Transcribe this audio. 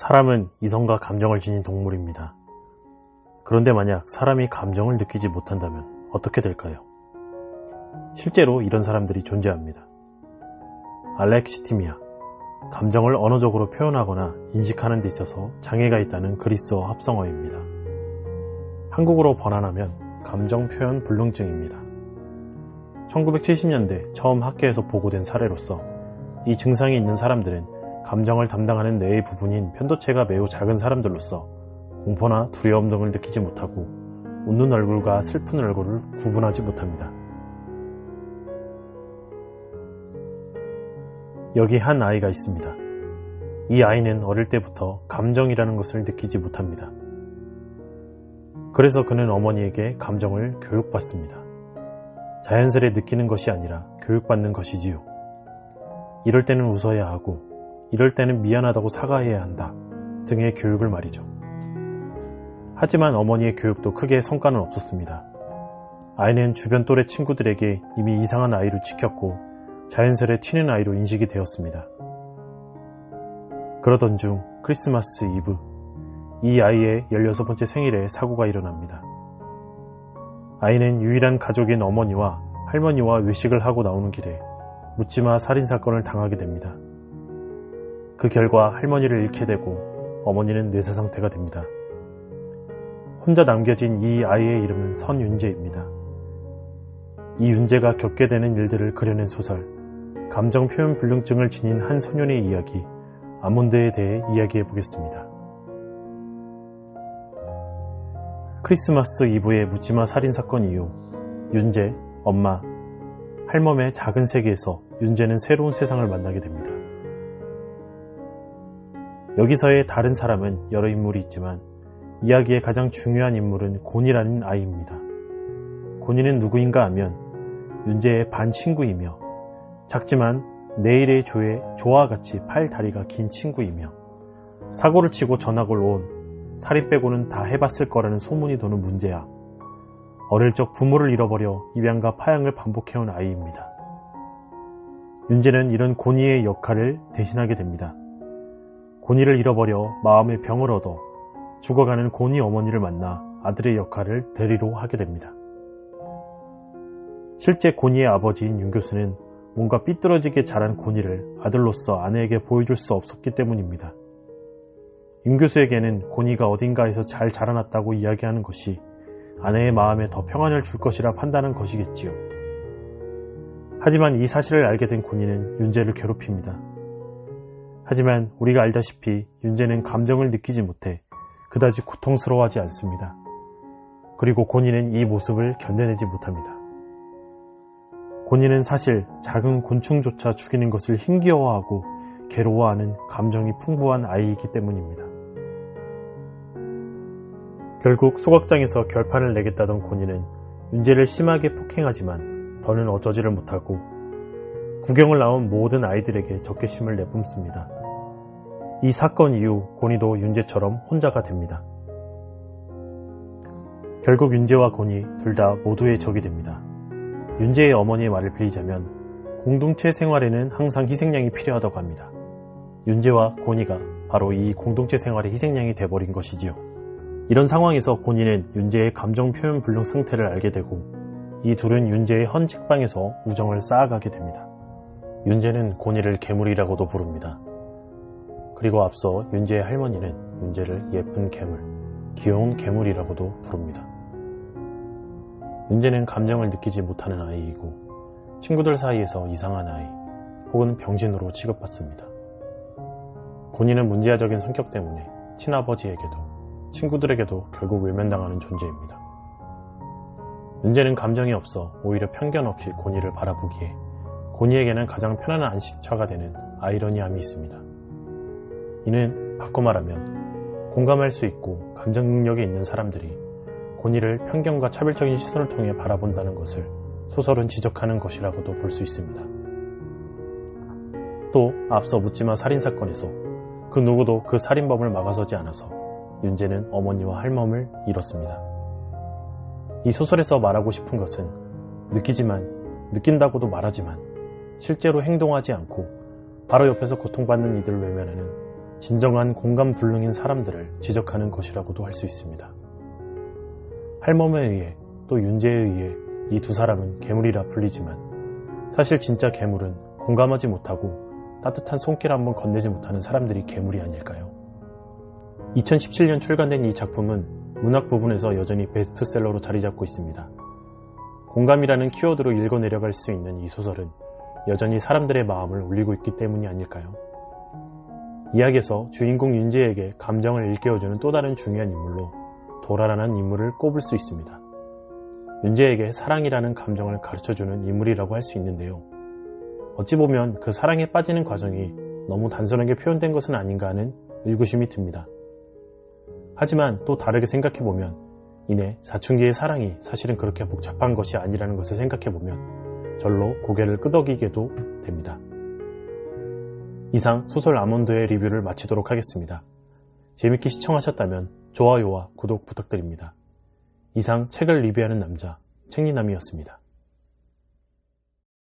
사람은 이성과 감정을 지닌 동물입니다. 그런데 만약 사람이 감정을 느끼지 못한다면 어떻게 될까요? 실제로 이런 사람들이 존재합니다. 알렉시티미아, 감정을 언어적으로 표현하거나 인식하는 데 있어서 장애가 있다는 그리스어 합성어입니다. 한국어로 번안하면 감정 표현 불능증입니다. 1970년대 처음 학계에서 보고된 사례로서 이 증상이 있는 사람들은 감정을 담당하는 뇌의 부분인 편도체가 매우 작은 사람들로서 공포나 두려움 등을 느끼지 못하고 웃는 얼굴과 슬픈 얼굴을 구분하지 못합니다. 여기 한 아이가 있습니다. 이 아이는 어릴 때부터 감정이라는 것을 느끼지 못합니다. 그래서 그는 어머니에게 감정을 교육받습니다. 자연스레 느끼는 것이 아니라 교육받는 것이지요. 이럴 때는 웃어야 하고, 이럴 때는 미안하다고 사과해야 한다 등의 교육을 말이죠. 하지만 어머니의 교육도 크게 성과는 없었습니다. 아이는 주변 또래 친구들에게 이미 이상한 아이로 지켰고 자연스레 튀는 아이로 인식이 되었습니다. 그러던 중 크리스마스 이브 이 아이의 16번째 생일에 사고가 일어납니다. 아이는 유일한 가족인 어머니와 할머니와 외식을 하고 나오는 길에 묻지마 살인사건을 당하게 됩니다. 그 결과 할머니를 잃게 되고 어머니는 뇌사 상태가 됩니다. 혼자 남겨진 이 아이의 이름은 선윤재입니다. 이 윤재가 겪게 되는 일들을 그려낸 소설, 감정 표현 불능증을 지닌 한 소년의 이야기, 아몬드에 대해 이야기해 보겠습니다. 크리스마스 이브의 묻지마 살인 사건 이후, 윤재, 엄마, 할멈의 작은 세계에서 윤재는 새로운 세상을 만나게 됩니다. 여기서의 다른 사람은 여러 인물이 있지만 이야기의 가장 중요한 인물은 곤이라는 아이입니다. 곤이는 누구인가 하면 윤재의 반 친구이며 작지만 내일의 조의 조와 같이 팔 다리가 긴 친구이며 사고를 치고 전학을 온 살인 빼고는 다 해봤을 거라는 소문이 도는 문제야. 어릴 적 부모를 잃어버려 입양과 파양을 반복해온 아이입니다. 윤재는 이런 곤이의 역할을 대신하게 됩니다. 곤이를 잃어버려 마음의 병을 얻어 죽어가는 곤이 어머니를 만나 아들의 역할을 대리로 하게 됩니다. 실제 곤이의 아버지인 윤 교수는 뭔가 삐뚤어지게 자란 곤이를 아들로서 아내에게 보여줄 수 없었기 때문입니다. 윤 교수에게는 곤이가 어딘가에서 잘 자라났다고 이야기하는 것이 아내의 마음에 더 평안을 줄 것이라 판단한 것이겠지요. 하지만 이 사실을 알게 된 곤이는 윤재를 괴롭힙니다. 하지만 우리가 알다시피 윤재는 감정을 느끼지 못해 그다지 고통스러워하지 않습니다. 그리고 곤이는 이 모습을 견뎌내지 못합니다. 곤이는 사실 작은 곤충조차 죽이는 것을 힘겨워하고 괴로워하는 감정이 풍부한 아이이기 때문입니다. 결국 소각장에서 결판을 내겠다던 곤이는 윤재를 심하게 폭행하지만 더는 어쩌지를 못하고 구경을 나온 모든 아이들에게 적개심을 내뿜습니다. 이 사건 이후 곤이도 윤재처럼 혼자가 됩니다. 결국 윤재와 곤이 둘다 모두의 적이 됩니다. 윤재의 어머니의 말을 빌리자면 공동체 생활에는 항상 희생양이 필요하다고 합니다. 윤재와 곤이가 바로 이 공동체 생활의 희생양이 돼버린 것이지요. 이런 상황에서 곤이는 윤재의 감정 표현 불능 상태를 알게 되고 이 둘은 윤재의 헌 책방에서 우정을 쌓아가게 됩니다. 윤재는 곤이를 괴물이라고도 부릅니다. 그리고 앞서 윤재의 할머니는 윤재를 예쁜 괴물, 귀여운 괴물이라고도 부릅니다. 윤재는 감정을 느끼지 못하는 아이이고 친구들 사이에서 이상한 아이 혹은 병신으로 취급받습니다. 곤이는 문제아적인 성격 때문에 친아버지에게도 친구들에게도 결국 외면당하는 존재입니다. 윤재는 감정이 없어 오히려 편견 없이 곤이를 바라보기에 곤이에게는 가장 편안한 안식처가 되는 아이러니함이 있습니다. 이는 바꿔 말하면 공감할 수 있고 감정 능력이 있는 사람들이 곤이를 편견과 차별적인 시선을 통해 바라본다는 것을 소설은 지적하는 것이라고도 볼 수 있습니다. 또 앞서 묻지마 살인사건에서 그 누구도 그 살인범을 막아서지 않아서 윤재는 어머니와 할멈을 잃었습니다. 이 소설에서 말하고 싶은 것은 느끼지만, 느낀다고도 말하지만 실제로 행동하지 않고 바로 옆에서 고통받는 이들을 외면하는 진정한 공감 불능인 사람들을 지적하는 것이라고도 할 수 있습니다. 할멈에 의해 또 윤재에 의해 이 두 사람은 괴물이라 불리지만 사실 진짜 괴물은 공감하지 못하고 따뜻한 손길 한번 건네지 못하는 사람들이 괴물이 아닐까요? 2017년 출간된 이 작품은 문학 부분에서 여전히 베스트셀러로 자리 잡고 있습니다. 공감이라는 키워드로 읽어 내려갈 수 있는 이 소설은 여전히 사람들의 마음을 울리고 있기 때문이 아닐까요? 이야기에서 주인공 윤재에게 감정을 일깨워주는 또 다른 중요한 인물로 도라라는 인물을 꼽을 수 있습니다. 윤재에게 사랑이라는 감정을 가르쳐주는 인물이라고 할 수 있는데요. 어찌 보면 그 사랑에 빠지는 과정이 너무 단순하게 표현된 것은 아닌가 하는 의구심이 듭니다. 하지만 또 다르게 생각해보면 이내 사춘기의 사랑이 사실은 그렇게 복잡한 것이 아니라는 것을 생각해보면 절로 고개를 끄덕이게도 됩니다. 이상 소설 아몬드의 리뷰를 마치도록 하겠습니다. 재밌게 시청하셨다면 좋아요와 구독 부탁드립니다. 이상 책을 리뷰하는 남자 책리남이었습니다.